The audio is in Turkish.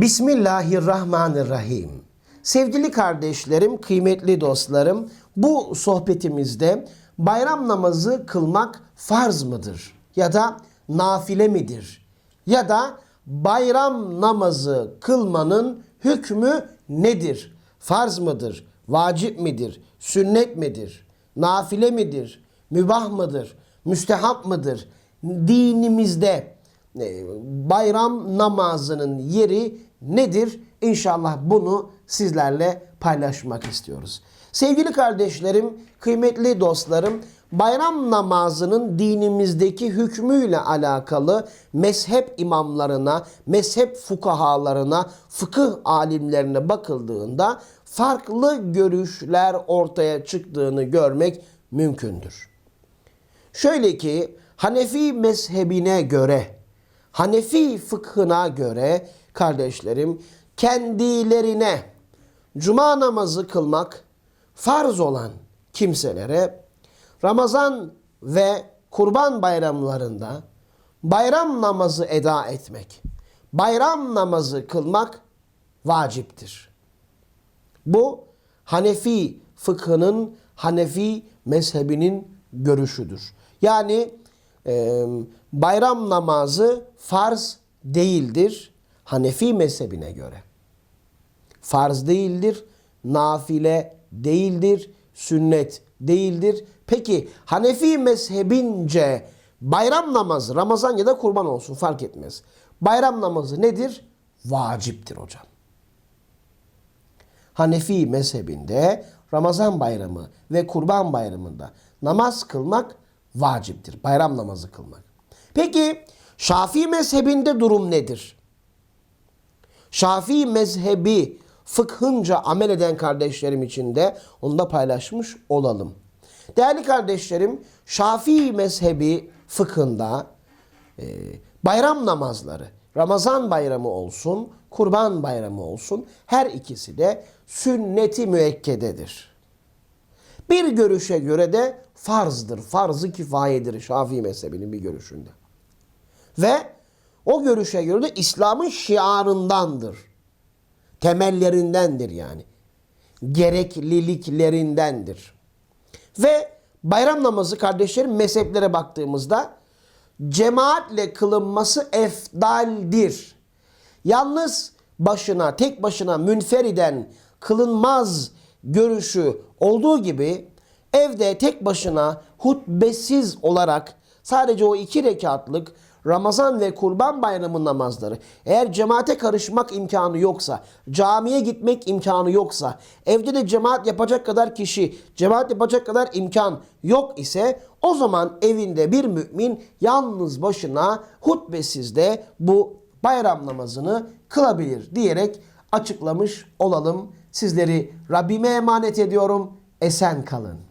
Bismillahirrahmanirrahim. Sevgili kardeşlerim, kıymetli dostlarım, bu sohbetimizde bayram namazı kılmak farz mıdır? Ya da nafile midir? Ya da bayram namazı kılmanın hükmü nedir? Farz mıdır? Vacip midir? Sünnet midir? Nafile midir? Mübah mıdır? Müstehap mıdır? Dinimizde e, bayram namazının yeri nedir? İnşallah bunu sizlerle paylaşmak istiyoruz. Sevgili kardeşlerim, kıymetli dostlarım, bayram namazının dinimizdeki hükmüyle alakalı mezhep imamlarına, mezhep fukahalarına, fıkıh alimlerine bakıldığında farklı görüşler ortaya çıktığını görmek mümkündür. Şöyle ki Hanefi mezhebine göre, Hanefi fıkhına göre kardeşlerim kendilerine cuma namazı kılmak farz olan kimselere Ramazan ve kurban bayramlarında bayram namazı eda etmek, bayram namazı kılmak vaciptir. Bu Hanefi fıkhının, Hanefi mezhebinin görüşüdür. Yani bayram namazı farz değildir Hanefi mezhebine göre. Farz değildir, nafile değildir, sünnet değildir. Peki Hanefi mezhebince bayram namazı, Ramazan ya da kurban olsun fark etmez. Bayram namazı nedir? Vaciptir hocam. Hanefi mezhebinde Ramazan bayramı ve kurban bayramında namaz kılmak vaciptir. Bayram namazı kılmak. Peki Şafii mezhebinde durum nedir? Şafii mezhebi fıkhınca amel eden kardeşlerim için de onu da paylaşmış olalım. Değerli kardeşlerim, Şafii mezhebi fıkhında e, bayram namazları, Ramazan bayramı olsun, kurban bayramı olsun her ikisi de sünneti müekkededir. Bir görüşe göre de farzdır, farz-ı kifayedir Şafii mezhebinin bir görüşünde. Ve o görüşe göre de İslam'ın şiarındandır. Temellerindendir yani. Gerekliliklerindendir. Ve bayram namazı kardeşlerim mezheplere baktığımızda cemaatle kılınması efdaldir. Yalnız başına, tek başına münferiden kılınmaz görüşü olduğu gibi evde tek başına hutbesiz olarak sadece o iki rekatlık Ramazan ve Kurban Bayramı namazları eğer cemaate karışmak imkanı yoksa, camiye gitmek imkanı yoksa, evde de cemaat yapacak kadar kişi, cemaat yapacak kadar imkan yok ise o zaman evinde bir mümin yalnız başına hutbesiz de bu bayram namazını kılabilir diyerek açıklamış olalım. Sizleri Rabbime emanet ediyorum. Esen kalın.